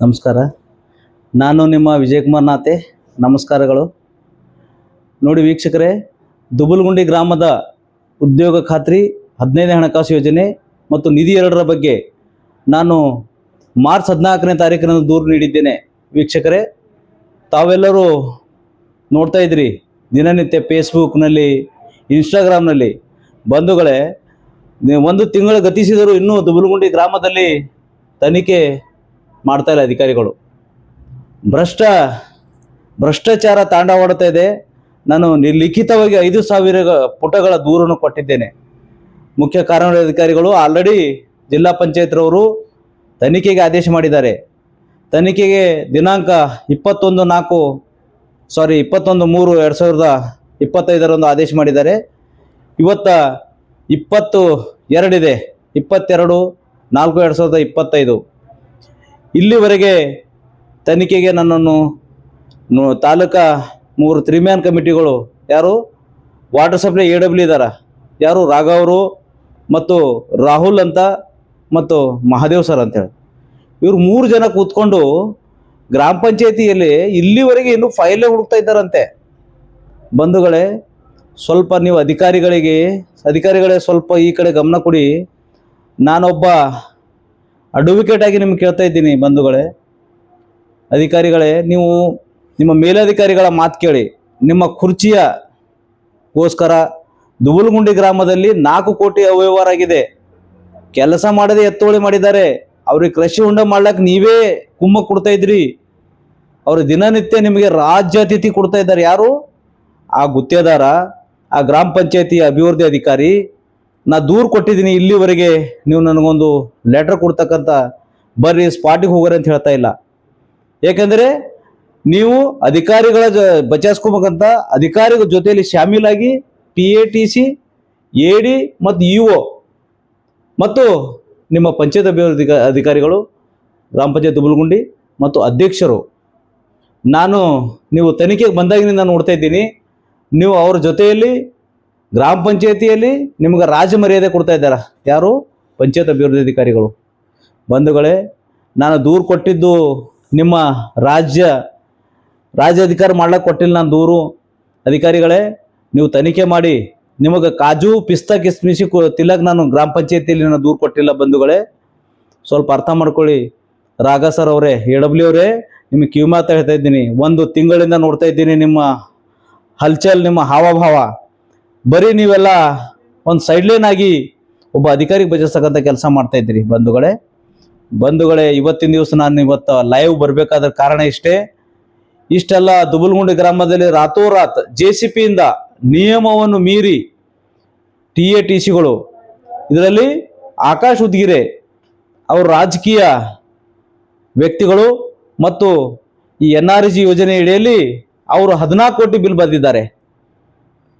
ನಮಸ್ಕಾರ. ನಾನು ನಿಮ್ಮ ವಿಜಯಕುಮಾರ್ ನಾತೆ ನಮಸ್ಕಾರಗಳು. ನೋಡಿ ವೀಕ್ಷಕರೇ, ದುಬುಲ್ಗುಂಡಿ ಗ್ರಾಮದ ಉದ್ಯೋಗ ಖಾತ್ರಿ, ಹದಿನೈದನೇ ಹಣಕಾಸು ಯೋಜನೆ ಮತ್ತು ನಿಧಿ ಎರಡರ ಬಗ್ಗೆ ನಾನು ಮಾರ್ಚ್ ಹದಿನಾಲ್ಕನೇ ತಾರೀಕಿನ ದೂರು ನೀಡಿದ್ದೇನೆ. ವೀಕ್ಷಕರೇ, ತಾವೆಲ್ಲರೂ ನೋಡ್ತಾ ಇದ್ರಿ ದಿನನಿತ್ಯ ಫೇಸ್ಬುಕ್ನಲ್ಲಿ, ಇನ್ಸ್ಟಾಗ್ರಾಮ್ನಲ್ಲಿ. ಬಂಧುಗಳೇ ಒಂದು ತಿಂಗಳು ಗತಿಸಿದರೂ ಇನ್ನೂ ದುಬುಲ್ಗುಂಡಿ ಗ್ರಾಮದಲ್ಲಿ ತನಿಖೆ ಮಾಡ್ತಾ ಇಲ್ಲ ಅಧಿಕಾರಿಗಳು. ಭ್ರಷ್ಟ, ಭ್ರಷ್ಟಾಚಾರ ತಾಂಡವಾಡ್ತಾ ಇದೆ. ನಾನು ನಿರ್ಲಿಖಿತವಾಗಿ ಐದು ಸಾವಿರ ಪುಟಗಳ ದೂರನ್ನು ಕೊಟ್ಟಿದ್ದೇನೆ. ಮುಖ್ಯ ಕಾರ್ಯನಿರ್ವಹಣಾಧಿಕಾರಿಗಳು ಆಲ್ರೆಡಿ ಜಿಲ್ಲಾ ಪಂಚಾಯತ್ರವರು ತನಿಖೆಗೆ ಆದೇಶ ಮಾಡಿದ್ದಾರೆ. ತನಿಖೆಗೆ ದಿನಾಂಕ ಇಪ್ಪತ್ತೊಂದು ನಾಲ್ಕು ಸಾರಿ ಇಪ್ಪತ್ತೊಂದು ಮೂರು ಎರಡು ಸಾವಿರದ ಇಪ್ಪತ್ತೈದರಂದು ಆದೇಶ ಮಾಡಿದ್ದಾರೆ. ಇವತ್ತ ಇಪ್ಪತ್ತು ಎರಡಿದೆ ಇಪ್ಪತ್ತೆರಡು ನಾಲ್ಕು ಎರಡು ಸಾವಿರದ ಇಪ್ಪತ್ತೈದು. ಇಲ್ಲಿವರೆಗೆ ತನಿಖೆಗೆ ನನ್ನನ್ನು ತಾಲೂಕಾ ಮೂರು ತ್ರಿಮ್ಯಾನ್ ಕಮಿಟಿಗಳು ಯಾರು? ವಾಟರ್ ಸಪ್ಲೈ ಎ ಡಬ್ಲ್ಯೂ ಇದ್ದಾರ ಯಾರು? ರಾಘವರು ಮತ್ತು ರಾಹುಲ್ ಅಂತ ಮತ್ತು ಮಹಾದೇವ್ ಸರ್ ಅಂತೇಳಿ ಇವರು ಮೂರು ಜನ ಕೂತ್ಕೊಂಡು ಗ್ರಾಮ ಪಂಚಾಯತಿಯಲ್ಲಿ ಇಲ್ಲಿವರೆಗೆ ಇನ್ನೂ ಫೈಲೇ ಹುಡುಕ್ತಾ ಇದ್ದಾರಂತೆ. ಬಂಧುಗಳೇ, ಸ್ವಲ್ಪ ನೀವು ಅಧಿಕಾರಿಗಳಿಗೆ, ಅಧಿಕಾರಿಗಳೇ ಸ್ವಲ್ಪ ಈ ಕಡೆ ಗಮನ ಕೊಡಿ. ನಾನೊಬ್ಬ ಅಡ್ವೊಕೇಟ್ ಆಗಿ ನಿಮ್ಗೆ ಕೇಳ್ತಾ ಇದ್ದೀನಿ ಬಂಧುಗಳೇ. ಅಧಿಕಾರಿಗಳೇ, ನೀವು ನಿಮ್ಮ ಮೇಲಧಿಕಾರಿಗಳ ಮಾತು ಕೇಳಿ. ನಿಮ್ಮ ಕುರ್ಚಿಯ ಗೋಸ್ಕರ ದುಬುಲ್ಗುಂಡಿ ಗ್ರಾಮದಲ್ಲಿ ನಾಲ್ಕು ಕೋಟಿ ಅವ್ಯವಹಾರ ಆಗಿದೆ. ಕೆಲಸ ಮಾಡದೆ ಎತ್ತುವಳಿ ಮಾಡಿದ್ದಾರೆ. ಅವ್ರಿಗೆ ಕೃಷಿ ಹೊಂಡ ಮಾಡ್ಲಕ್ಕೆ ನೀವೇ ಕುಮ್ಮ ಕೊಡ್ತಾ ಇದ್ರಿ. ಅವರು ದಿನನಿತ್ಯ ನಿಮಗೆ ರಾಜ್ಯಾತಿಥಿ ಕೊಡ್ತಾ ಇದ್ದಾರೆ. ಯಾರು? ಆ ಗುತ್ತೇದಾರ ಆ ಗ್ರಾಮ ಪಂಚಾಯತಿ ಅಭಿವೃದ್ಧಿ ಅಧಿಕಾರಿ ನಾ ದೂರು ಕೊಟ್ಟಿದ್ದೀನಿ ಇಲ್ಲಿವರೆಗೆ ನೀವು ನನಗೊಂದು ಲೆಟರ್ ಕೊಡ್ತಕ್ಕಂಥ ಬರ್ರಿ ಸ್ಪಾಟಿಗೆ ಹೋಗೋರಿ ಅಂತ ಹೇಳ್ತಾ ಇಲ್ಲ. ಏಕೆಂದರೆ ನೀವು ಅಧಿಕಾರಿಗಳ ಜ ಬಚಾಯಿಸ್ಕೋಬೇಕಂತ ಅಧಿಕಾರಿಗಳ ಜೊತೆಯಲ್ಲಿ ಶಾಮೀಲಾಗಿ P A T C A D ಮತ್ತು ಇ ಒ ಮತ್ತು ನಿಮ್ಮ ಪಂಚಾಯತ್ ಅಭಿವೃದ್ಧಿ ಅಧಿಕಾರಿಗಳು ಗ್ರಾಮ ಪಂಚಾಯತ್ ಬುಲ್ಗುಂಡಿ ಮತ್ತು ಅಧ್ಯಕ್ಷರು. ನಾನು ನೀವು ತನಿಖೆಗೆ ಬಂದಾಗಿನಿಂದ ನೋಡ್ತಾ ಇದ್ದೀನಿ. ನೀವು ಅವ್ರ ಜೊತೆಯಲ್ಲಿ ಗ್ರಾಮ ಪಂಚಾಯತಿಯಲ್ಲಿ ನಿಮ್ಗೆ ರಾಜ ಮರ್ಯಾದೆ ಕೊಡ್ತಾ ಇದ್ದಾರ? ಯಾರು? ಪಂಚಾಯತ್ ಅಭಿವೃದ್ಧಿ ಅಧಿಕಾರಿಗಳು. ಬಂಧುಗಳೇ, ನಾನು ದೂರು ಕೊಟ್ಟಿದ್ದು ನಿಮ್ಮ ರಾಜ್ಯ ರಾಜ್ಯ ಅಧಿಕಾರ ಮಾಡ್ಲಿಕ್ಕೆ ಕೊಟ್ಟಿಲ್ಲ ನಾನು ದೂರು. ಅಧಿಕಾರಿಗಳೇ, ನೀವು ತನಿಖೆ ಮಾಡಿ. ನಿಮಗೆ ಕಾಜು, ಪಿಸ್ತಾ ಕಿಸ್ಮಿಸಿ ಕೊ- ತಿಲ್ಲಕ್ ನಾನು ಗ್ರಾಮ ಪಂಚಾಯತಿಯಲ್ಲಿ ನಾನು ದೂರು ಕೊಟ್ಟಿಲ್ಲ ಬಂಧುಗಳೇ. ಸ್ವಲ್ಪ ಅರ್ಥ ಮಾಡ್ಕೊಳ್ಳಿ. ರಾಘ ಸರ್ ಅವರೇ ಎ ಡಬ್ಲ್ಯೂ ಅವರೇ, ನಿಮಗೆ ಕಿವಿ ಮಾತಾ ಹೇಳ್ತಾ ಇದ್ದೀನಿ. ಒಂದು ತಿಂಗಳಿಂದ ನೋಡ್ತಾ ಇದ್ದೀನಿ ನಿಮ್ಮ ಹಲ್ಚಲ್, ನಿಮ್ಮ ಹಾವಭಾವ. ಬರೀ ನೀವೆಲ್ಲ ಒಂದು ಸೈಡ್ಲೈನ್ ಆಗಿ ಒಬ್ಬ ಅಧಿಕಾರಿಗೆ ಭಜಿಸ್ತಕ್ಕಂಥ ಕೆಲಸ ಮಾಡ್ತಾ ಇದ್ದೀರಿ, ಬಂಧುಗಳೇ. ಬಂಧುಗಳೇ, ಇವತ್ತಿನ ದಿವಸ ನಾನು ಇವತ್ತು ಲೈವ್ ಬರಬೇಕಾದ ಕಾರಣ ಇಷ್ಟೇ. ಇಷ್ಟೆಲ್ಲ ದುಬಲ್ಗುಂಡಿ ಗ್ರಾಮದಲ್ಲಿ ರಾತೋರಾತ್ ಜೆ ಸಿ ಪಿಯಿಂದ ನಿಯಮವನ್ನು ಮೀರಿ ಟಿ ಎ ಟಿ ಸಿಗಳು ಇದರಲ್ಲಿ ಆಕಾಶ್ ಉದ್ಗಿರೆ ಅವರು ರಾಜಕೀಯ ವ್ಯಕ್ತಿಗಳು ಮತ್ತು ಈ ಎನ್ ಆರ್ ಜಿ ಯೋಜನೆ ಅಡಿಯಲ್ಲಿ ಅವರು ಹದಿನಾಲ್ಕು ಕೋಟಿ ಬಿಲ್ ಬರೆದಿದ್ದಾರೆ.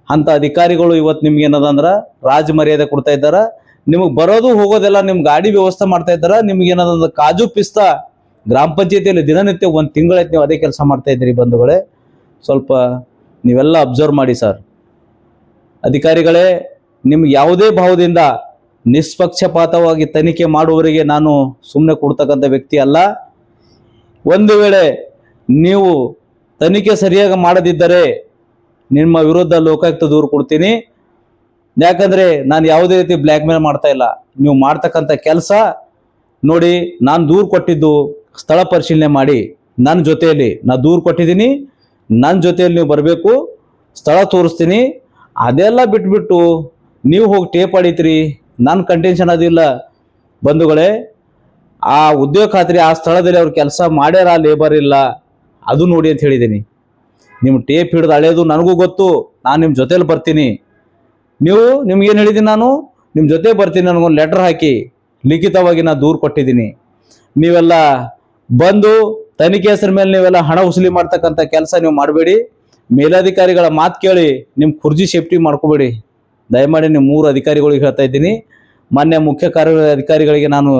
ಅಂತ ಅಧಿಕಾರಿಗಳು ಇವತ್ತು ನಿಮ್ಗೆ ಏನದ ಅಂದ್ರೆ ರಾಜ ಮರ್ಯಾದೆ ಕೊಡ್ತಾ ಇದ್ದಾರ. ನಿಮಗೆ ಬರೋದು ಹೋಗೋದೆಲ್ಲ ನಿಮ್ಮ ಗಾಡಿ ವ್ಯವಸ್ಥೆ ಮಾಡ್ತಾ ಇದ್ದಾರೆ. ನಿಮ್ಗೆ ಏನದ ಅಂದ್ರೆ ಕಾಜು ಪಿಸ್ತಾ ಗ್ರಾಮ ಪಂಚಾಯತಿಯಲ್ಲಿ ದಿನನಿತ್ಯ ಒಂದು ತಿಂಗಳಾಯ್ತು ನೀವು ಅದೇ ಕೆಲಸ ಮಾಡ್ತಾ ಇದ್ದೀರಿ ಬಂಧುಗಳೇ. ಸ್ವಲ್ಪ ನೀವೆಲ್ಲ ಅಬ್ಸರ್ವ್ ಮಾಡಿ ಸರ್. ಅಧಿಕಾರಿಗಳೇ, ನಿಮ್ಗೆ ಯಾವುದೇ ಭಾವದಿಂದ ನಿಷ್ಪಕ್ಷಪಾತವಾಗಿ ತನಿಖೆ ಮಾಡುವವರಿಗೆ ನಾನು ಸುಮ್ಮನೆ ಕೊಡ್ತಕ್ಕಂಥ ವ್ಯಕ್ತಿ ಅಲ್ಲ. ಒಂದು ವೇಳೆ ನೀವು ತನಿಖೆ ಸರಿಯಾಗಿ ಮಾಡದಿದ್ದರೆ ನಿಮ್ಮ ವಿರುದ್ಧ ಲೋಕಾಯುಕ್ತ ದೂರು ಕೊಡ್ತೀನಿ. ಯಾಕಂದ್ರೆ ನಾನು ಯಾವುದೇ ರೀತಿ ಬ್ಲ್ಯಾಕ್ ಮೇಲ್ ಮಾಡ್ತಾ ಇಲ್ಲ. ನೀವು ಮಾಡ್ತಕ್ಕಂಥ ಕೆಲಸ ನೋಡಿ, ನಾನು ದೂರು ಕೊಟ್ಟಿದ್ದು ಸ್ಥಳ ಪರಿಶೀಲನೆ ಮಾಡಿ. ನನ್ನ ಜೊತೆಯಲ್ಲಿ ನಾ ದೂರು ಕೊಟ್ಟಿದ್ದೀನಿ. ನನ್ನ ಜೊತೆಯಲ್ಲಿ ನೀವು ಬರಬೇಕು. ಸ್ಥಳ ತೋರಿಸ್ತೀನಿ. ಅದೆಲ್ಲ ಬಿಟ್ಬಿಟ್ಟು ನೀವು ಹೋಗಿ ಟೇಪ್ ಆಡಿತ್ರಿ ನನ್ನ ಕಂಟೆನ್ಷನ್ ಅದಿಲ್ಲ ಬಂಧುಗಳೇ, ಆ ಉದ್ಯೋಗ ಖಾತ್ರಿ ಆ ಸ್ಥಳದಲ್ಲಿ ಅವ್ರು ಕೆಲಸ ಮಾಡ್ಯಾರ ಲೇಬರ್ ಇಲ್ಲ. ಅದು ನೋಡಿ ಅಂತ ಹೇಳಿದ್ದೀನಿ. ನಿಮ್ಮ ಟೇಪ್ ಹಿಡಿದು ಅಳೆಯೋದು ನನಗೂ ಗೊತ್ತು. ನಾನು ನಿಮ್ಮ ಜೊತೆಲಿ ಬರ್ತೀನಿ. ನೀವು ನಿಮ್ಗೇನು ಹೇಳಿದ್ದೀನಿ ನಾನು? ನಿಮ್ಮ ಜೊತೆ ಬರ್ತೀನಿ, ನನಗೊಂದು ಲೆಟರ್ ಹಾಕಿ. ಲಿಖಿತವಾಗಿ ನಾನು ದೂರು ಕೊಟ್ಟಿದ್ದೀನಿ. ನೀವೆಲ್ಲ ಬಂದು ತನಿಖೆ ಹೆಸರ ಮೇಲೆ ನೀವೆಲ್ಲ ಹಣ ವಸೂಲಿ ಮಾಡ್ತಕ್ಕಂಥ ಕೆಲಸ ನೀವು ಮಾಡಬೇಡಿ. ಮೇಲಧಿಕಾರಿಗಳ ಮಾತು ಕೇಳಿ ನಿಮ್ಮ ಕುರ್ಜಿ ಸೇಫ್ಟಿ ಮಾಡ್ಕೋಬೇಡಿ. ದಯಮಾಡಿ ನಿಮ್ಮ ಮೂರು ಅಧಿಕಾರಿಗಳಿಗೆ ಹೇಳ್ತಾ ಇದ್ದೀನಿ. ಮಾನ್ಯ ಮುಖ್ಯ ಕಾರ್ಯ ಅಧಿಕಾರಿಗಳಿಗೆ ನಾನು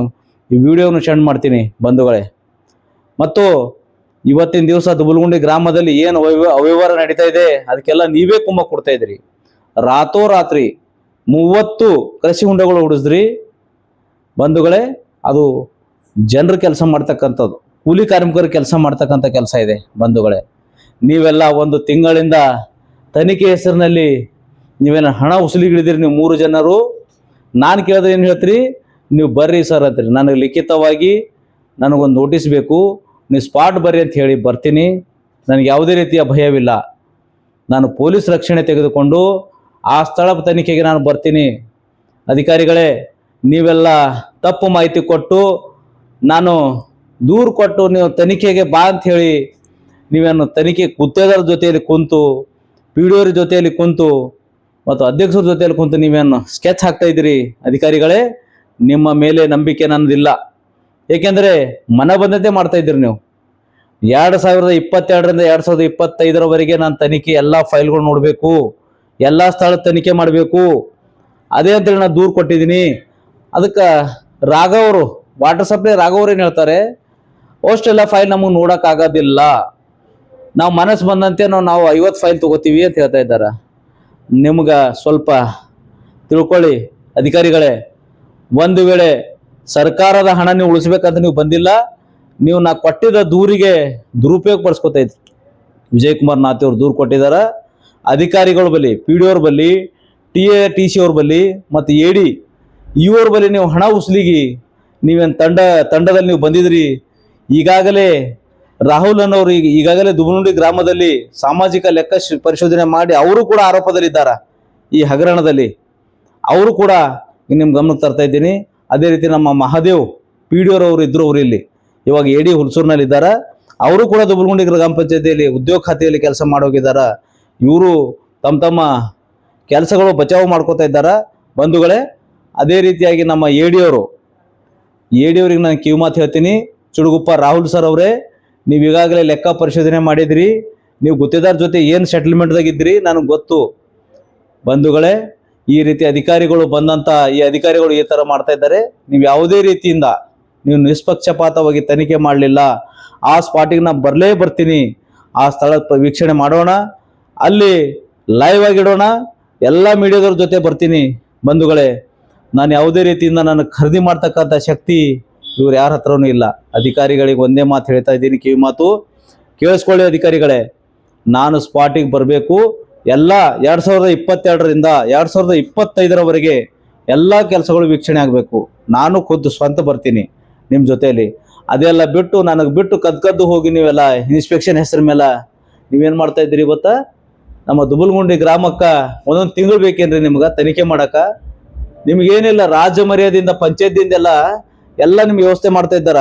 ಈ ವಿಡಿಯೋನ ಸೆಂಡ್ ಮಾಡ್ತೀನಿ, ಬಂಧುಗಳೇ. ಮತ್ತು ಇವತ್ತಿನ ದಿವಸ ದುಬುಲ್ಗುಂಡಿ ಗ್ರಾಮದಲ್ಲಿ ಏನು ಅವ್ಯವ ಅವ್ಯವಹಾರ ನಡೀತಾ ಇದೆ, ಅದಕ್ಕೆಲ್ಲ ನೀವೇ ಕುಮ್ಮ ಕೊಡ್ತಾ ಇದ್ರಿ ರಾತ್ರೋರಾತ್ರಿ ಮೂವತ್ತು ಕೃಷಿ ಹುಂಡಗಳು ಉಡಿಸಿದ್ರಿ. ಬಂಧುಗಳೇ, ಅದು ಜನರ ಕೆಲಸ ಮಾಡ್ತಕ್ಕಂಥದ್ದು, ಕೂಲಿ ಕಾರ್ಮಿಕರು ಕೆಲಸ ಮಾಡ್ತಕ್ಕಂಥ ಕೆಲಸ ಇದೆ, ಬಂಧುಗಳೇ. ನೀವೆಲ್ಲ ಒಂದು ತಿಂಗಳಿಂದ ತನಿಖೆ ಹೆಸರಿನಲ್ಲಿ ನೀವೇನು ಹಣ ಉಸುಲಿಗಿಳಿದಿರಿ ನೀವು ಮೂರು ಜನರು. ನಾನು ಕೇಳಿದ್ರೆ ಏನು ಹೇಳ್ತೀರಿ? ನೀವು ಬರ್ರಿ ಸರ್ ಅಂತೀರಿ. ನನಗೆ ಲಿಖಿತವಾಗಿ ನನಗೊಂದು ನೋಟಿಸ್ ಬೇಕು. ನೀವು ಸ್ಪಾಟ್ ಬರ್ರಿ ಅಂತ ಹೇಳಿ ಬರ್ತೀನಿ. ನನಗೆ ಯಾವುದೇ ರೀತಿಯ ಭಯವಿಲ್ಲ. ನಾನು ಪೊಲೀಸ್ ರಕ್ಷಣೆ ತೆಗೆದುಕೊಂಡು ಆ ಸ್ಥಳ ತನಿಖೆಗೆ ನಾನು ಬರ್ತೀನಿ. ಅಧಿಕಾರಿಗಳೇ, ನೀವೆಲ್ಲ ತಪ್ಪು ಮಾಹಿತಿ ಕೊಟ್ಟು, ನಾನು ದೂರು ಕೊಟ್ಟು ನೀವು ತನಿಖೆಗೆ ಬಾ ಅಂತ ಹೇಳಿ, ನೀವೇನು ತನಿಖೆ ಗುತ್ತೇದಾರ ಜೊತೆಯಲ್ಲಿ ಕುಂತು, ಪಿ ಡಿ ಜೊತೆಯಲ್ಲಿ ಕುಂತು, ಮತ್ತು ಅಧ್ಯಕ್ಷರ ಜೊತೆಯಲ್ಲಿ ಕುಂತು ನೀವೇನು ಸ್ಕೆಚ್ ಹಾಕ್ತಾ ಇದ್ದೀರಿ? ಅಧಿಕಾರಿಗಳೇ, ನಿಮ್ಮ ಮೇಲೆ ನಂಬಿಕೆ ನನ್ನದಿಲ್ಲ. ಏಕೆಂದರೆ ಮನ ಬಂದಂತೆ ಮಾಡ್ತಾ ಇದ್ದೀರಿ ನೀವು. ಎರಡು ಸಾವಿರದ ಇಪ್ಪತ್ತೆರಡರಿಂದ ಎರಡು ಸಾವಿರದ ಇಪ್ಪತ್ತೈದರವರೆಗೆ ನಾನು ತನಿಖೆ ಎಲ್ಲ ಫೈಲ್ಗಳು ನೋಡಬೇಕು, ಎಲ್ಲ ಸ್ಥಳ ತನಿಖೆ ಮಾಡಬೇಕು. ಅದೇ ಅಂತೇಳಿ ನಾನು ದೂರು ಕೊಟ್ಟಿದ್ದೀನಿ. ಅದಕ್ಕೆ ರಾಘವರು ವಾಟರ್ ಸಪ್ಲೈ ರಾಘವ್ ಅವ್ರು ಏನು ಹೇಳ್ತಾರೆ, ಅಷ್ಟೆಲ್ಲ ಫೈಲ್ ನಮಗೆ ನೋಡೋಕ್ಕಾಗೋದಿಲ್ಲ ನಾವು ಮನಸ್ಸು ಬಂದಂತೆ ನಾವು ನಾವು ಐವತ್ತು ಫೈಲ್ ತಗೋತೀವಿ ಅಂತ ಹೇಳ್ತಾ ಇದ್ದಾರೆ. ನಿಮ್ಗೆ ಸ್ವಲ್ಪ ತಿಳ್ಕೊಳ್ಳಿ ಅಧಿಕಾರಿಗಳೇ. ಒಂದು ವೇಳೆ ಸರ್ಕಾರದ ಹಣ ನೀವು ಉಳಿಸ್ಬೇಕಂತ ನೀವು ಬಂದಿಲ್ಲ. ನೀವು ನಾ ಕೊಟ್ಟಿದ್ದ ದೂರಿಗೆ ದುರುಪಯೋಗ ಪಡಿಸ್ಕೊತಾ ವಿಜಯ್ ಕುಮಾರ್ ನಾಥ್ ಅವ್ರು ದೂರು ಕೊಟ್ಟಿದ್ದಾರೆ ಅಧಿಕಾರಿಗಳ ಬಲ್ಲಿ ಪಿ ಡಿ ಅವ್ರ ಬಲ್ಲಿ ಟಿ ಎ ಟಿ ಸಿ ಅವ್ರ ಬಲ್ಲಿ, ಮತ್ತು ಎ ಡಿ ಇವ್ರ ಬಳಿ ನೀವು ಹಣ ಉಸ್ಲಿಗಿ ನೀವೇನು ತಂಡ, ತಂಡದಲ್ಲಿ ನೀವು ಬಂದಿದ್ರಿ. ಈಗಾಗಲೇ ರಾಹುಲ್ ಅನ್ನೋರು ಈಗ, ಈಗಾಗಲೇ ದುಬನುಡಿ ಗ್ರಾಮದಲ್ಲಿ ಸಾಮಾಜಿಕ ಲೆಕ್ಕ ಪರಿಶೋಧನೆ ಮಾಡಿ ಅವರು ಕೂಡ ಆರೋಪದಲ್ಲಿದ್ದಾರೆ ಈ ಹಗರಣದಲ್ಲಿ. ಅವರು ಕೂಡ ನಿಮ್ಮ ಗಮನಕ್ಕೆ ತರ್ತಾ ಇದ್ದೀನಿ. ಅದೇ ರೀತಿ ನಮ್ಮ ಮಹಾದೇವ್ ಪಿ ಡಿ ಅವರು ಇದ್ರು ಅವರು ಇಲ್ಲಿ ಇವಾಗ ಎ ಡಿ ಹುಲ್ಸೂರಿನಲ್ಲಿ ಅವರು ಕೂಡ ದುಬ್ಬಲಗುಂಡಿ ಗ್ರಾಮ ಪಂಚಾಯತಿಯಲ್ಲಿ ಉದ್ಯೋಗ ಖಾತೆಯಲ್ಲಿ ಕೆಲಸ ಮಾಡೋಗಿದ್ದಾರೆ. ಇವರು ತಮ್ಮ ತಮ್ಮ ಕೆಲಸಗಳು ಬಚಾವ್ ಮಾಡ್ಕೋತಾ ಇದ್ದಾರೆ. ಬಂಧುಗಳೇ, ಅದೇ ರೀತಿಯಾಗಿ ನಮ್ಮ ಎ ಡಿ ಅವರು, ಎ ಡಿ ಅವ್ರಿಗೆ ನಾನು ಕಿವಿ ಮಾತು ಹೇಳ್ತೀನಿ. ಚುಡುಗುಪ್ಪ ರಾಹುಲ್ ಸರ್ ಅವರೇ, ನೀವು ಈಗಾಗಲೇ ಲೆಕ್ಕ ಪರಿಶೋಧನೆ ಮಾಡಿದ್ರಿ. ನೀವು ಗುತ್ತೇದಾರ ಜೊತೆ ಏನು ಸೆಟಲ್ಮೆಂಟ್ದಾಗಿದ್ದಿರಿ ನನಗೆ ಗೊತ್ತು. ಬಂಧುಗಳೇ ಈ ರೀತಿ ಅಧಿಕಾರಿಗಳು ಬಂದಂತ ಈ ಅಧಿಕಾರಿಗಳು ಈ ತರ ಮಾಡ್ತಾ ಇದ್ದಾರೆ. ನೀವು ಯಾವುದೇ ರೀತಿಯಿಂದ ನೀವು ನಿಷ್ಪಕ್ಷಪಾತವಾಗಿ ತನಿಖೆ ಮಾಡಲಿಲ್ಲ, ಆ ಸ್ಪಾಟಿಗೆ ನಾನು ಬರಲೇ ಬರ್ತೀನಿ, ಆ ಸ್ಥಳ ವೀಕ್ಷಣೆ ಮಾಡೋಣ, ಅಲ್ಲಿ ಲೈವ್ ಆಗಿಡೋಣ ಎಲ್ಲ ಮೀಡಿಯಾದವ್ರ ಜೊತೆ ಬರ್ತೀನಿ. ಬಂಧುಗಳೇ, ನಾನು ಯಾವುದೇ ರೀತಿಯಿಂದ ನಾನು ಖರೀದಿ ಮಾಡ್ತಕ್ಕಂಥ ಶಕ್ತಿ ಇವ್ರು ಯಾರ ಹತ್ರನೂ ಇಲ್ಲ. ಅಧಿಕಾರಿಗಳಿಗೆ ಒಂದೇ ಮಾತು ಹೇಳ್ತಾ ಇದ್ದೀನಿ, ಕಿವಿ ಮಾತು. ಕೇಳಿಸ್ಕೊಳ್ಳಿ ಅಧಿಕಾರಿಗಳೇ, ನಾನು ಸ್ಪಾಟಿಗೆ ಬರಬೇಕು ಎಲ್ಲ ಎರಡು ಸಾವಿರದ ಇಪ್ಪತ್ತೆರಡರಿಂದ ಎರಡು ಸಾವಿರದ ಇಪ್ಪತ್ತೈದರವರೆಗೆ ಎಲ್ಲ ಕೆಲಸಗಳು ವೀಕ್ಷಣೆ ಆಗಬೇಕು. ನಾನು ಖುದ್ದು ಸ್ವಂತ ಬರ್ತೀನಿ ನಿಮ್ಮ ಜೊತೆಯಲ್ಲಿ. ಅದೆಲ್ಲ ಬಿಟ್ಟು ನನಗೆ ಬಿಟ್ಟು ಕದ್ದು ಕದ್ದು ಹೋಗಿ ನೀವೆಲ್ಲ ಇನ್ಸ್ಪೆಕ್ಷನ್ ಹೆಸರು ಮೇಲೆ ನೀವೇನು ಮಾಡ್ತಾ ಇದ್ದೀರಿ ಗೊತ್ತಾ? ನಮ್ಮ ದುಬಲ್ಗುಂಡಿ ಗ್ರಾಮಕ್ಕೆ ಒಂದೊಂದು ತಿಂಗಳು ಬೇಕೇನ್ರಿ ನಿಮ್ಗೆ ತನಿಖೆ ಮಾಡಕ? ನಿಮ್ಗೇನಿಲ್ಲ ರಾಜ್ಯ ಮರ್ಯಾದಿಂದ ಪಂಚಾಯತಿಯಿಂದ ಎಲ್ಲ ಎಲ್ಲ ನಿಮ್ಗೆ ವ್ಯವಸ್ಥೆ ಮಾಡ್ತಾ ಇದ್ದಾರ?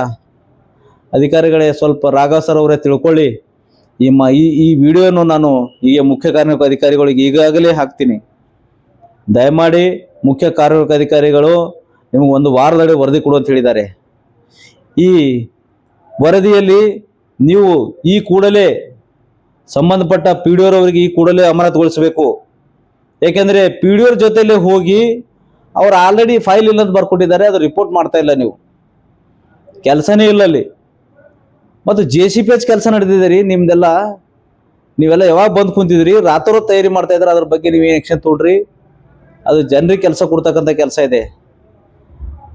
ಅಧಿಕಾರಿಗಳೇ ಸ್ವಲ್ಪ ರಾಘವ್ ಸರ್ ಅವರೇ ತಿಳ್ಕೊಳ್ಳಿ. ಈ ಮ ಈ ಈ ವಿಡಿಯೋನು ನಾನು ಈಗ ಮುಖ್ಯ ಕಾರ್ಮಿಕ ಅಧಿಕಾರಿಗಳಿಗೆ ಈಗಾಗಲೇ ಹಾಕ್ತೀನಿ. ದಯಮಾಡಿ ಮುಖ್ಯ ಕಾರ್ಮಿಕ ಅಧಿಕಾರಿಗಳು ನಿಮಗೆ ಒಂದು ವಾರದಡಿ ವರದಿ ಕೊಡು ಅಂತ ಹೇಳಿದ್ದಾರೆ. ಈ ವರದಿಯಲ್ಲಿ ನೀವು ಈ ಕೂಡಲೇ ಸಂಬಂಧಪಟ್ಟ ಪಿ ಡಿ ಅವರಿಗೆ ಈ ಕೂಡಲೇ ಅಮಾನತುಗೊಳಿಸಬೇಕು. ಏಕೆಂದರೆ ಪಿ ಡಿ ಅವ್ರ ಜೊತೆಯಲ್ಲೇ ಹೋಗಿ ಅವ್ರು ಆಲ್ರೆಡಿ ಫೈಲ್ ಇಲ್ಲ ಅಂತ ಬರ್ಕೊಟ್ಟಿದ್ದಾರೆ ಅದು ರಿಪೋರ್ಟ್ ಮಾಡ್ತಾ ಇಲ್ಲ ನೀವು. ಕೆಲಸನೇ ಇಲ್ಲ ಅಲ್ಲಿ. ಮತ್ತು ಜೆ ಸಿ ಪಿ ಎಚ್ ಕೆಲಸ ನಡೆದಿದೆ ರೀ, ನಿಮ್ದೆಲ್ಲ. ನೀವೆಲ್ಲ ಯಾವಾಗ ಬಂದು ಕುಂತಿದ್ರಿ ರಾತ್ರಿ ತಯಾರಿ ಮಾಡ್ತಾ ಇದ್ರೆ, ಅದ್ರ ಬಗ್ಗೆ ನೀವು ಏನು ಆ್ಯಕ್ಷನ್ ತೊಗೊಳ್ರಿ ಅದು ಜನರಿಗೆ ಕೆಲಸ ಕೊಡ್ತಕ್ಕಂಥ ಕೆಲಸ ಇದೆ.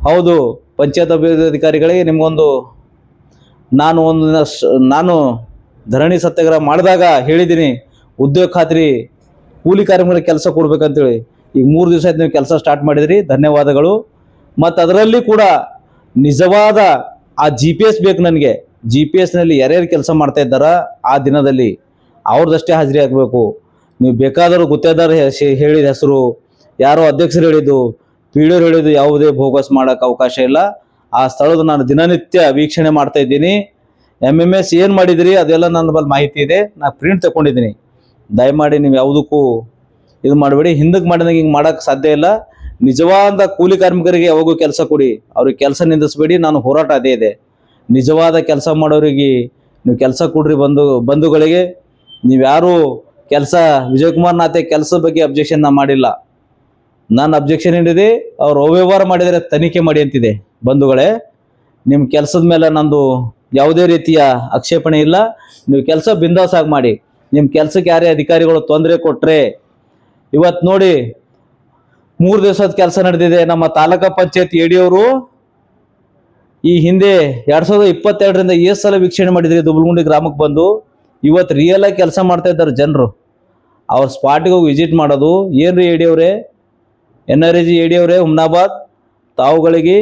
ಹೌದು, ಪಂಚಾಯತ್ ಅಭಿವೃದ್ಧಿ ಅಧಿಕಾರಿಗಳಿಗೆ ನಿಮಗೊಂದು ನಾನು ಒಂದು ನಾನು ಧರಣಿ ಸತ್ಯಾಗ್ರಹ ಮಾಡಿದಾಗ ಹೇಳಿದ್ದೀನಿ, ಉದ್ಯೋಗ ಖಾತ್ರಿ, ಕೂಲಿ ಕಾರ್ಮಿಕರಿಗೆ ಕೆಲಸ ಕೊಡ್ಬೇಕಂತೇಳಿ. ಈಗ ಮೂರು ದಿವಸ ಆಯ್ತು ನೀವು ಕೆಲಸ ಸ್ಟಾರ್ಟ್ ಮಾಡಿದ್ರಿ, ಧನ್ಯವಾದಗಳು. ಮತ್ತು ಅದರಲ್ಲಿ ಕೂಡ ನಿಜವಾದ ಆ ಜಿ ಪಿ ಎಸ್ ಬೇಕು ನನಗೆ. ಜಿ ಪಿ ಎಸ್ನಲ್ಲಿ ಯಾರ್ಯಾರು ಕೆಲಸ ಮಾಡ್ತಾ ಇದ್ದಾರ, ಆ ದಿನದಲ್ಲಿ ಅವ್ರದ್ದಷ್ಟೇ ಹಾಜರಿ ಆಗಬೇಕು. ನೀವು ಬೇಕಾದರೂ ಗುತ್ತೇದಾರ ಹೇಳಿದ ಹೆಸರು, ಯಾರೋ ಅಧ್ಯಕ್ಷರು ಹೇಳಿದ್ದು ಪಿ ಡಿ ಹೇಳಿದ್ದು ಯಾವುದೇ ಬೋಗಸ್ ಮಾಡೋಕ್ಕೆ ಅವಕಾಶ ಇಲ್ಲ. ಆ ಸ್ಥಳದ ನಾನು ದಿನನಿತ್ಯ ವೀಕ್ಷಣೆ ಮಾಡ್ತಾ ಇದ್ದೀನಿ. ಎಂ ಎಂ ಎಸ್ ಏನು ಮಾಡಿದಿರಿ, ಅದೆಲ್ಲ ನನ್ನ ಬಳಿ ಮಾಹಿತಿ ಇದೆ. ನಾನು ಪ್ರಿಂಟ್ ತಗೊಂಡಿದ್ದೀನಿ ದಯಮಾಡಿ ನೀವು ಯಾವುದಕ್ಕೂ ಇದು ಮಾಡಬೇಡಿ. ಹಿಂದಕ್ಕೆ ಮಾಡಿದಾಗ ಹಿಂಗೆ ಮಾಡೋಕ್ಕೆ ಸಾಧ್ಯ ಇಲ್ಲ. ನಿಜವಾದ ಕೂಲಿ ಕಾರ್ಮಿಕರಿಗೆ ಯಾವಾಗೂ ಕೆಲಸ ಕೊಡಿ. ಅವ್ರಿಗೆ ಕೆಲಸ ನಿಂದಿಸ್ಬೇಡಿ. ನಾನು ಹೋರಾಟ ಅದೇ ಇದೆ. ನಿಜವಾದ ಕೆಲಸ ಮಾಡೋರಿಗೆ ನೀವು ಕೆಲಸ ಕೊಡ್ರಿ ಬಂಧು, ಬಂಧುಗಳಿಗೆ. ನೀವ್ಯಾರು ಕೆಲಸ, ವಿಜಯಕುಮಾರ್ ನಾತೆ ಕೆಲಸ ಬಗ್ಗೆ ಅಬ್ಜೆಕ್ಷನ್ ನಾ ಮಾಡಿಲ್ಲ. ನಾನು ಅಬ್ಜೆಕ್ಷನ್ ಏನಿದೆ ಅವ್ರು ಅವ್ಯವಹಾರ ಮಾಡಿದರೆ ತನಿಖೆ ಮಾಡಿ ಅಂತಿದೆ, ಬಂಧುಗಳೇ. ನಿಮ್ಮ ಕೆಲಸದ ಮೇಲೆ ನಂದು ಯಾವುದೇ ರೀತಿಯ ಆಕ್ಷೇಪಣೆ ಇಲ್ಲ. ನೀವು ಕೆಲಸ ಬಿಂದಾಸಾಗಿ ಮಾಡಿ. ನಿಮ್ಮ ಕೆಲಸಕ್ಕೆ ಯಾರೇ ಅಧಿಕಾರಿಗಳು ತೊಂದರೆ ಕೊಟ್ಟರೆ ಇವತ್ತು ನೋಡಿ ಮೂರು ದಿವಸದ ಕೆಲಸ ನಡೆದಿದೆ. ನಮ್ಮ ತಾಲೂಕಾ ಪಂಚಾಯತ್ ಎ ಡಿ ಅವರು ಈ ಹಿಂದೆ ಎರಡ್ ಸಾವಿರದ ಇಪ್ಪತ್ತೆರಡರಿಂದ ಎಷ್ಟು ಸಲ ವೀಕ್ಷಣೆ ಮಾಡಿದ್ರಿ ದುಬ್ಲಗುಂಡಿ ಗ್ರಾಮಕ್ಕೆ ಬಂದು ಇವತ್ತು ರಿಯಲ್ ಆಗಿ ಕೆಲಸ ಮಾಡ್ತಾ ಇದ್ದಾರೆ ಜನರು. ಅವ್ರ ಸ್ಪಾಟಿಗೆ ಹೋಗಿ ವಿಸಿಟ್ ಮಾಡೋದು. ಏನ್ರಿ ಎಡಿ ಅವರೇ? ಎನ್ ಆರ್ ಜಿ ಎಡಿ ಅವರೇ, ಹುಮ್ನಾಬಾದ್, ತಾವುಗಳಿಗೆ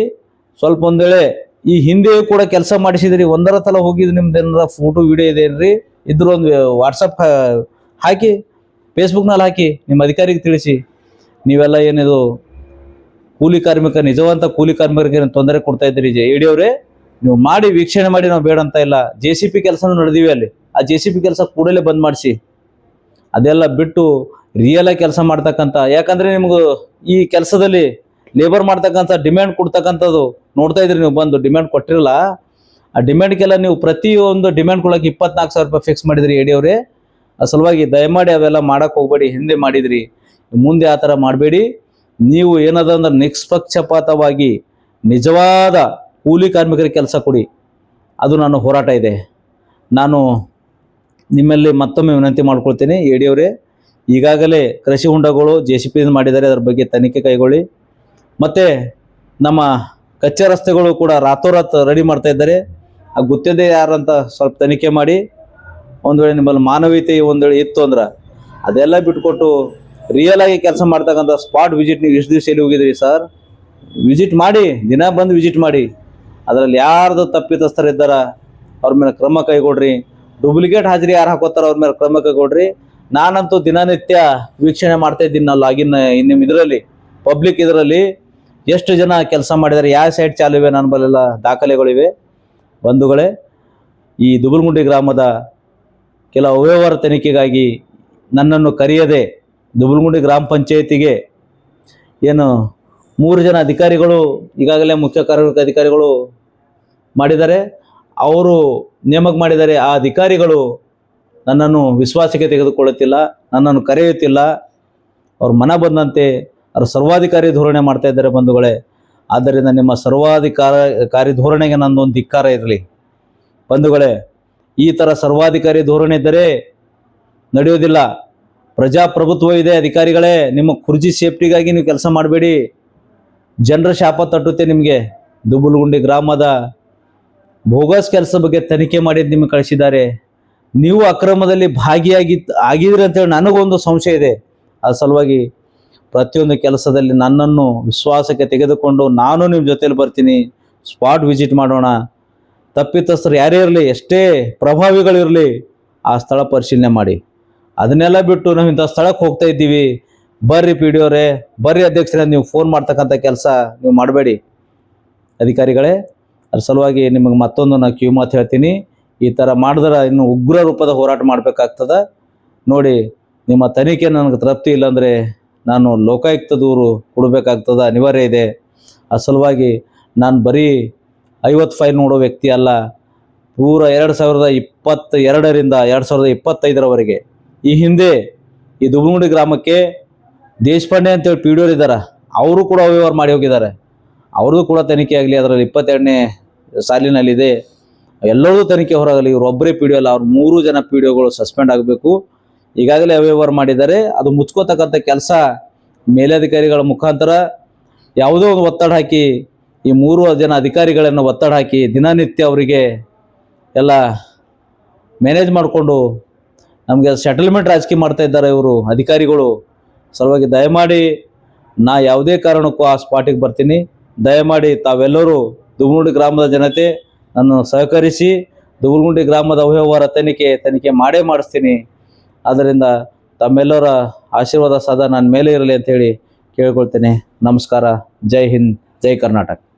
ಸ್ವಲ್ಪ ಒಂದು ವೇಳೆ ಈ ಹಿಂದೆ ಕೂಡ ಕೆಲಸ ಮಾಡಿಸಿದ್ರಿ, ಒಂದರ ತಲ ಹೋಗಿದ್ದು ನಿಮ್ದು ಏನಾರ ಫೋಟೋ ವಿಡಿಯೋ ಇದೆ ಏನ್ರಿ? ಇದ್ರ ಒಂದು ವಾಟ್ಸಪ್ ಹಾಕಿ ಫೇಸ್ಬುಕ್ನಲ್ಲಿ ಹಾಕಿ, ನಿಮ್ಮ ಅಧಿಕಾರಿಗೆ ತಿಳಿಸಿ. ನೀವೆಲ್ಲ ಏನಿದು ಕೂಲಿ ಕಾರ್ಮಿಕ ನಿಜವಂತ ಕೂಲಿ ಕಾರ್ಮಿಕರಿಗೆ ತೊಂದರೆ ಕೊಡ್ತಾ ಇದ್ದೀರಿ ಅವರೇ? ನೀವು ಮಾಡಿ, ವೀಕ್ಷಣೆ ಮಾಡಿ, ನಾವು ಬೇಡ ಅಂತ ಇಲ್ಲ. ಜೆ ಸಿ ಪಿ ಕೆಲಸನೂ ನಡೆದಿವಿ ಅಲ್ಲಿ. ಆ ಜೆ ಸಿ ಪಿ ಕೆಲಸ ಕೂಡಲೇ ಬಂದ್ ಮಾಡಿಸಿ. ಅದೆಲ್ಲ ಬಿಟ್ಟು ರಿಯಲ್ ಆಗಿ ಕೆಲಸ ಮಾಡ್ತಕ್ಕಂಥ ಯಾಕಂದ್ರೆ ನಿಮ್ಗೆ ಈ ಕೆಲಸದಲ್ಲಿ ಲೇಬರ್ ಮಾಡ್ತಕ್ಕಂಥ ಡಿಮ್ಯಾಂಡ್ ಕೊಡ್ತಕ್ಕಂಥದ್ದು ನೋಡ್ತಾ ಇದ್ರಿ ನೀವು ಬಂದು ಡಿಮ್ಯಾಂಡ್ ಕೊಟ್ಟಿರಲ್ಲ. ಆ ಡಿಮ್ಯಾಂಡ್ಗೆಲ್ಲ ನೀವು ಪ್ರತಿಯೊಂದು ಡಿಮ್ಯಾಂಡ್ ಕೊಡಕ್ಕೆ ಇಪ್ಪತ್ನಾಲ್ಕು ಸಾವಿರ ರೂಪಾಯಿ ಫಿಕ್ಸ್ ಮಾಡಿದ್ರಿ ಎಡಿ ಅವರೇ. ಆ ಸಲುವಾಗಿ ದಯಮಾಡಿ ಅವೆಲ್ಲ ಮಾಡೋಕೆ ಹೋಗ್ಬೇಡಿ, ಹಿಂದೆ ಮಾಡಿದ್ರಿ. ಮುಂದೆ ಆ ಥರ ಮಾಡಬೇಡಿ. ನೀವು ಏನದ ಅಂದ್ರೆ ನಿಷ್ಪಕ್ಷಪಾತವಾಗಿ ನಿಜವಾದ ಕೂಲಿ ಕಾರ್ಮಿಕರಿಗೆ ಕೆಲಸ ಕೊಡಿ. ಅದು ನನ್ನ ಹೋರಾಟ ಇದೆ. ನಾನು ನಿಮ್ಮಲ್ಲಿ ಮತ್ತೊಮ್ಮೆ ವಿನಂತಿ ಮಾಡ್ಕೊಳ್ತೀನಿ ಅವರೇ, ಈಗಾಗಲೇ ಕೃಷಿ ಹುಂಡಗಳು ಜೆ ಸಿ ಪಿ ಮಾಡಿದ್ದಾರೆ, ಅದರ ಬಗ್ಗೆ ತನಿಖೆ ಕೈಗೊಳ್ಳಿ. ಮತ್ತು ನಮ್ಮ ಕಚ್ಚಾ ರಸ್ತೆಗಳು ಕೂಡ ರಾತೋರಾತ್ ರೆಡಿ ಮಾಡ್ತಾ ಇದ್ದಾರೆ. ಆ ಗೊತ್ತಿದೆ ಯಾರಂತ ಸ್ವಲ್ಪ ತನಿಖೆ ಮಾಡಿ. ಒಂದು ವೇಳೆ ನಿಮ್ಮಲ್ಲಿ ಮಾನವೀಯತೆ ಒಂದು ವೇಳೆ ಇತ್ತು ಅಂದ್ರೆ ಅದೆಲ್ಲ ಬಿಟ್ಕೊಟ್ಟು ರಿಯಲ್ ಆಗಿ ಕೆಲಸ ಮಾಡ್ತಕ್ಕಂಥ ಸ್ಪಾಟ್ ವಿಸಿಟ್ ನೀವು ಎಷ್ಟು ದಿವಸ ಎಲ್ಲಿ ಹೋಗಿದ್ರಿ ಸರ್ ವಿಸಿಟ್ ಮಾಡಿ, ದಿನ ಬಂದು ವಿಸಿಟ್ ಮಾಡಿ. ಅದರಲ್ಲಿ ಯಾರ್ದು ತಪ್ಪಿತಸ್ಥರಿದ್ದಾರ ಅವ್ರ ಮೇಲೆ ಕ್ರಮ ಕೈಗೊಡ್ರಿ ಡೂಪ್ಲಿಕೇಟ್ ಹಾಜರಿ ಯಾರು ಹಾಕೋತಾರ ಅವ್ರ ಮೇಲೆ ಕ್ರಮ ಕೈಗೊಡ್ರಿ ನಾನಂತೂ ದಿನನಿತ್ಯ ವೀಕ್ಷಣೆ ಮಾಡ್ತಾ ಇದ್ದೀನಿ ನಾವು ಲಾಗಿನ್ ನಿಮ್ಮ ಇದರಲ್ಲಿ ಪಬ್ಲಿಕ್ ಇದರಲ್ಲಿ. ಎಷ್ಟು ಜನ ಕೆಲಸ ಮಾಡಿದ್ದಾರೆ ಯಾವ ಸೈಟ್ ಚಾಲು ಇವೆ ನನ್ನ ಬಲ್ಲೆಲ್ಲ ದಾಖಲೆಗಳಿವೆ. ಬಂಧುಗಳೇ, ಈ ದುಬುಲ್ಗುಂಡಿ ಗ್ರಾಮದ ಕೆಲ ಅವ್ಯವಹಾರ ತನಿಖೆಗಾಗಿ ನನ್ನನ್ನು ಕರೆಯದೆ ದುಬುಲ್ಗುಂಡಿ ಗ್ರಾಮ ಪಂಚಾಯತಿಗೆ ಏನು ಮೂರು ಜನ ಅಧಿಕಾರಿಗಳು, ಈಗಾಗಲೇ ಮುಖ್ಯ ಕಾರ್ಯನಿರ್ವಾಹಕ ಅಧಿಕಾರಿಗಳು ಮಾಡಿದ್ದಾರೆ. ಅವರು ನೇಮಕ ಮಾಡಿದ್ದಾರೆ. ಆ ಅಧಿಕಾರಿಗಳು ನನ್ನನ್ನು ವಿಶ್ವಾಸಕ್ಕೆ ತೆಗೆದುಕೊಳ್ಳುತ್ತಿಲ್ಲ, ನನ್ನನ್ನು ಕರೆಯುತ್ತಿಲ್ಲ. ಅವ್ರ ಮನ ಬಂದಂತೆ ಅವರು ಸರ್ವಾಧಿಕಾರಿ ಧೋರಣೆ ಮಾಡ್ತಾ ಇದ್ದಾರೆ ಬಂಧುಗಳೇ. ಆದ್ದರಿಂದ ನಿಮ್ಮ ಸರ್ವಾಧಿಕಾರ ಕಾರಿ ಧೋರಣೆಗೆ ನನ್ನೊಂದು ಧಿಕ್ಕಾರ ಇರಲಿ. ಬಂಧುಗಳೇ, ಈ ಥರ ಸರ್ವಾಧಿಕಾರಿ ಧೋರಣೆ ಇದ್ದರೆ ನಡೆಯೋದಿಲ್ಲ ಪ್ರಜಾಪ್ರಭುತ್ವ ಇದೆ ಅಧಿಕಾರಿಗಳೇ, ನಿಮ್ಮ ಕುರ್ಜಿ ಸೇಫ್ಟಿಗಾಗಿ ನೀವು ಕೆಲಸ ಮಾಡಬೇಡಿ. ಜನರ ಶಾಪ ತಟ್ಟುತ್ತೆ ನಿಮಗೆ. ದುಬುಲ್ಗುಂಡಿ ಗ್ರಾಮದ ಬೋಗಸ್ ಕೆಲಸ ಬಗ್ಗೆ ತನಿಖೆ ಮಾಡಿ ನಿಮಗೆ ಕಳಿಸಿದ್ದಾರೆ. ನೀವು ಅಕ್ರಮದಲ್ಲಿ ಭಾಗಿಯಾಗಿ ಆಗಿದ್ರಿ ಅಂತೇಳಿ ನನಗೊಂದು ಸಂಶಯ ಇದೆ. ಆ ಸಲುವಾಗಿ ಪ್ರತಿಯೊಂದು ಕೆಲಸದಲ್ಲಿ ನನ್ನನ್ನು ವಿಶ್ವಾಸಕ್ಕೆ ತೆಗೆದುಕೊಂಡು ನಾನು ನಿಮ್ಮ ಜೊತೆಯಲ್ಲಿ ಬರ್ತೀನಿ. ಸ್ಪಾಟ್ ವಿಸಿಟ್ ಮಾಡೋಣ. ತಪ್ಪಿತಸ್ಥರು ಯಾರೇ ಇರಲಿ ಎಷ್ಟೇ ಪ್ರಭಾವಿಗಳಿರಲಿ ಆ ಸ್ಥಳ ಪರಿಶೀಲನೆ ಮಾಡಿ. ಅದನ್ನೆಲ್ಲ ಬಿಟ್ಟು ನಾವು ಇಂಥ ಸ್ಥಳಕ್ಕೆ ಹೋಗ್ತಾ ಇದ್ದೀವಿ. ಬರ್ರಿ ಪಿ ಡಿ ಅವರೇ, ಬರ್ರಿ ಅಧ್ಯಕ್ಷರೇ, ನೀವು ಫೋನ್ ಮಾಡ್ತಕ್ಕಂಥ ಕೆಲಸ ನೀವು ಮಾಡಬೇಡಿ. ಅಧಿಕಾರಿಗಳೇ, ಅದ್ರ ಸಲುವಾಗಿ ನಿಮಗೆ ಮತ್ತೊಂದು ನಾನು ಕಿವಿ ಮಾತು ಹೇಳ್ತೀನಿ. ಈ ಥರ ಮಾಡಿದ್ರೆ ಇನ್ನು ಉಗ್ರ ರೂಪದ ಹೋರಾಟ ಮಾಡಬೇಕಾಗ್ತದೆ. ನೋಡಿ, ನಿಮ್ಮ ತನಿಖೆ ನನಗೆ ತೃಪ್ತಿ ಇಲ್ಲಾಂದರೆ ನಾನು ಲೋಕಾಯುಕ್ತ ದೂರು ಕೊಡಬೇಕಾಗ್ತದೆ ಅನಿವಾರ್ಯ ಇದೆ. ಆ ಸಲುವಾಗಿ ನಾನು ಬರೀ ಐವತ್ತು ಫೈಲ್ ನೋಡೋ ವ್ಯಕ್ತಿ ಅಲ್ಲ. ಪೂರ ಎರಡು ಸಾವಿರದ ಇಪ್ಪತ್ತ ಎರಡರಿಂದ ಎರಡು ಸಾವಿರದ ಇಪ್ಪತ್ತೈದರವರೆಗೆ ಈ ಹಿಂದೆ ಈ ದುಬುಗುಂಡಿ ಗ್ರಾಮಕ್ಕೆ ದೇಶಪಾಂಡೆ ಅಂತೇಳಿ ಪಿ ಡಿ ಇದ್ದಾರೆ, ಅವರು ಕೂಡ ಅವ್ಯವಹಾರ ಮಾಡಿ ಹೋಗಿದ್ದಾರೆ. ಅವ್ರದ್ದು ಕೂಡ ತನಿಖೆ ಆಗಲಿ, ಅದರಲ್ಲಿ ಇಪ್ಪತ್ತೆರಡನೇ ಸಾಲಿನಲ್ಲಿದೆ. ಎಲ್ಲರದು ತನಿಖೆ ಹೊರಗಲಿ ಇವರು ಒಬ್ಬರೇ ಪಿ ಡಿ ಅಲ್ಲ, ಅವ್ರು ಮೂರು ಜನ ಪಿ ಡಿ ಒಗಳು ಸಸ್ಪೆಂಡ್ ಆಗಬೇಕು. ಈಗಾಗಲೇ ಅವ್ಯವಹಾರ ಮಾಡಿದ್ದಾರೆ. ಅದು ಮುಚ್ಕೋತಕ್ಕಂಥ ಕೆಲಸ ಮೇಲಧಿಕಾರಿಗಳ ಮುಖಾಂತರ ಯಾವುದೋ ಒಂದು ಒತ್ತಡ ಹಾಕಿ, ಈ ಮೂರು ಜನ ಅಧಿಕಾರಿಗಳನ್ನು ಒತ್ತಡ ಹಾಕಿ ದಿನನಿತ್ಯ ಅವರಿಗೆ ಎಲ್ಲ ಮ್ಯಾನೇಜ್ ಮಾಡಿಕೊಂಡು ನಮಗೆ ಸೆಟಲ್ಮೆಂಟ್ ರಾಜಕೀಯ ಮಾಡ್ತಾ ಇದ್ದಾರೆ ಇವರು, ಅಧಿಕಾರಿಗಳು. ಸಲುವಾಗಿ ದಯಮಾಡಿ ನಾ ಯಾವುದೇ ಕಾರಣಕ್ಕೂ ಆ ಸ್ಪಾಟಿಗೆ ಬರ್ತೀನಿ. ದಯಮಾಡಿ ತಾವೆಲ್ಲರೂ ದುಗುನುಡಿ ಗ್ರಾಮದ ಜನತೆ ನನ್ನ ಸಹಕರಿಸಿ ದುಗುನುಡಿ ಗ್ರಾಮದ ಅವ್ಯವಹಾರ ತನಿಖೆ ತನಿಖೆ ಮಾಡೇ ಮಾಡಿಸ್ತೀನಿ. ಆದ್ದರಿಂದ ತಮ್ಮೆಲ್ಲರ ಆಶೀರ್ವಾದ ಸದಾ ನನ್ನ ಮೇಲೆ ಇರಲಿ ಅಂತ ಹೇಳಿ ಕೇಳ್ಕೊಳ್ತೇನೆ. ನಮಸ್ಕಾರ. ಜೈ ಹಿಂದ್, ಜೈ ಕರ್ನಾಟಕ.